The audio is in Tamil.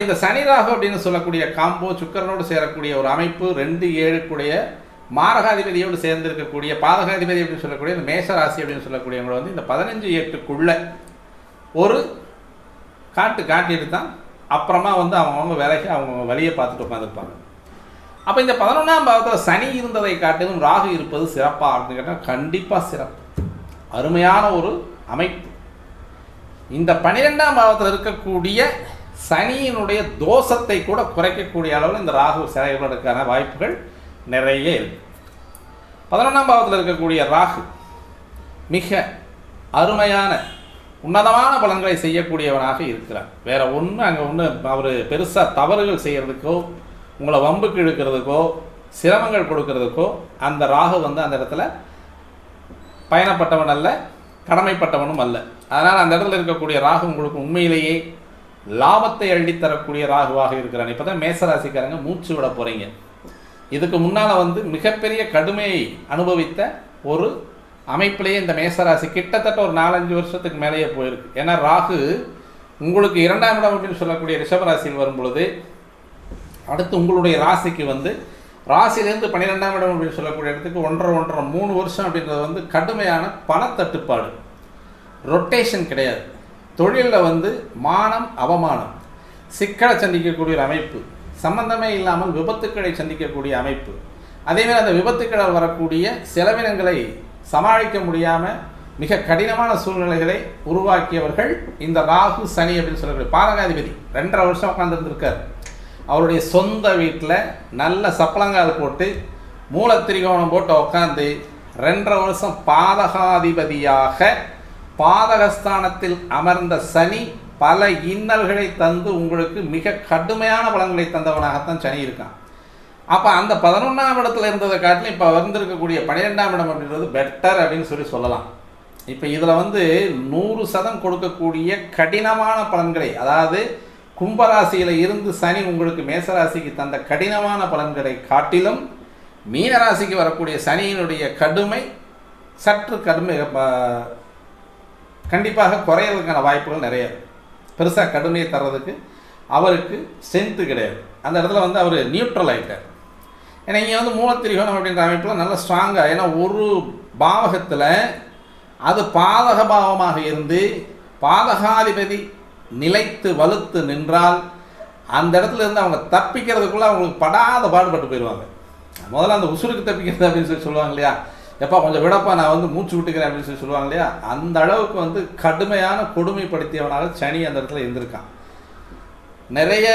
இந்த சனி ராகு அப்படின்னு சொல்லக்கூடிய காம்போ சுக்கரனோடு சேரக்கூடிய ஒரு அமைப்பு ரெண்டு ஏழுக்குடைய மாரகாதிபதியோடு சேர்ந்து இருக்கக்கூடிய பாதகாதிபதி அப்படின்னு சொல்லக்கூடிய இந்த மேஷராசி அப்படின்னு சொல்லக்கூடியவங்களை வந்து இந்த பதினஞ்சு எட்டுக்குள்ள ஒரு காட்டு காட்டிட்டு தான் அப்புறமா வந்து அவங்கவுங்க விலைக்கு அவங்கவுங்க வழியை பார்த்துட்டு உட்காந்துருப்பாங்க அப்போ இந்த பதினொன்றாம் பாவத்தில் சனி இருந்ததை காட்டிலும் ராகு இருப்பது சிறப்பா அப்படின்னு கேட்டால் கண்டிப்பாக சிறப்பு. அருமையான ஒரு அமைப்பு. இந்த பனிரெண்டாம் பாவத்தில் இருக்கக்கூடிய சனியினுடைய தோஷத்தை கூட குறைக்கக்கூடிய அளவில் இந்த ராகு சிறைகளுக்கான வாய்ப்புகள் நிறைய இருக்கு. பதினொன்றாம் பாவத்தில் இருக்கக்கூடிய ராகு மிக அருமையான உன்னதமான பலன்களை செய்யக்கூடியவனாக இருக்கிறார். வேற ஒன்று அங்கே ஒன்று அவர் பெருசாக தவறுகள் செய்கிறதுக்கோ உங்களை வம்புக்கு இழுக்கிறதுக்கோ சிரமங்கள் கொடுக்கறதுக்கோ அந்த ராகு வந்து அந்த இடத்துல பயணப்பட்டவன் அல்ல கடமைப்பட்டவனும் அல்ல. அதனால் அந்த இடத்துல இருக்கக்கூடிய ராகு உங்களுக்கு உண்மையிலேயே லாபத்தை அள்ளித்தரக்கூடிய ராகுவாக இருக்கிறான். இப்போ தான் மேசராசிக்காரங்க மூச்சு விட போகிறீங்க இதுக்கு முன்னால் வந்து மிகப்பெரிய கடுமையை அனுபவித்த ஒரு அமைப்பிலேயே இந்த மேசராசி கிட்டத்தட்ட ஒரு நாலஞ்சு வருஷத்துக்கு மேலேயே போயிருக்கு. ஏன்னா ராகு உங்களுக்கு இரண்டாம் இடம் அப்படின்னு சொல்லக்கூடிய ரிஷபராசியில் வரும் பொழுது அடுத்து உங்களுடைய ராசிக்கு வந்து ராசியிலேருந்து பன்னிரெண்டாம் இடம் அப்படின்னு சொல்லக்கூடிய இடத்துக்கு ஒன்றரை ஒன்றரை மூணு வருஷம் அப்படின்றது வந்து கடுமையான பணத்தட்டுப்பாடு. ரொட்டேஷன் கிடையாது. தொழிலில் வந்து மானம் அவமானம். சிக்கலை சந்திக்கக்கூடிய ஒரு அமைப்பு. சம்பந்தமே இல்லாமல் விபத்துக்களை சந்திக்கக்கூடிய அமைப்பு. அதேமாதிரி அந்த விபத்துக்களால் வரக்கூடிய செலவினங்களை சமாளிக்க முடியாமல் மிக கடினமான சூழ்நிலைகளை உருவாக்கியவர்கள் இந்த ராகு சனி அப்படின்னு சொல்லக்கூடிய பாலகாதிபதி ரெண்டரை வருஷம் உட்காந்துருந்துருக்கார் அவருடைய சொந்த வீட்டில் நல்ல சப்பளங்கால் போட்டு மூலத்திரிகோணம் போட்டு உட்காந்து ரெண்டரை வருஷம் பாதகாதிபதியாக பாதகஸ்தானத்தில் அமர்ந்த சனி பல இன்னல்களை தந்து உங்களுக்கு மிக கடுமையான பலன்களை தந்தவனாகத்தான் சனி இருக்கான். அப்போ அந்த பதினொன்றாம் இடத்துல இருந்ததை காட்டிலும் இப்போ வந்திருக்கக்கூடிய பன்னிரெண்டாம் இடம் அப்படின்றது பெட்டர் அப்படின்னு சொல்லி சொல்லலாம். இப்போ இதில் வந்து நூறு சதம் கொடுக்கக்கூடிய கடினமான பலன்களை அதாவது கும்பராசியில் இருந்து சனி உங்களுக்கு மேசராசிக்கு தந்த கடினமான பலன்களை காட்டிலும் மீனராசிக்கு வரக்கூடிய சனியினுடைய கடுமை சற்று கடுமை கண்டிப்பாக குறையிறதுக்கான வாய்ப்புகள் நிறைய பெருசாக கடுமையை தர்றதுக்கு அவருக்கு ஸ்ட்ரென்த்து கிடையாது. அந்த இடத்துல வந்து அவர் நியூட்ரல் ஆகிட்டார் ஏன்னா இங்கே வந்து மூலத்திரிகோணம் அப்படின்ற அமைப்பில் நல்ல ஸ்ட்ராங்காக ஏன்னா ஒரு பாவகத்தில் அது பாதக பாவமாக இருந்து பாதகாதிபதி நிலைத்து வலுத்து நின்றால் அந்த இடத்துல இருந்து அவங்க தப்பிக்கிறதுக்குள்ளே அவங்களுக்கு படாத பாடுபட்டு போயிடுவாங்க. முதல்ல அந்த உசுருக்கு தப்பிக்கிறது அப்படின்னு சொல்லி சொல்லுவாங்க இல்லையா? எப்பா கொஞ்சம் விடப்பா நான் வந்து மூச்சு விட்டுக்கிறேன் அப்படின்னு சொல்லி சொல்லுவாங்க இல்லையா? அந்த அளவுக்கு வந்து கடுமையான கொடுமைப்படுத்தியவனாக சனி அந்த இடத்துல இருந்திருக்கான். நிறைய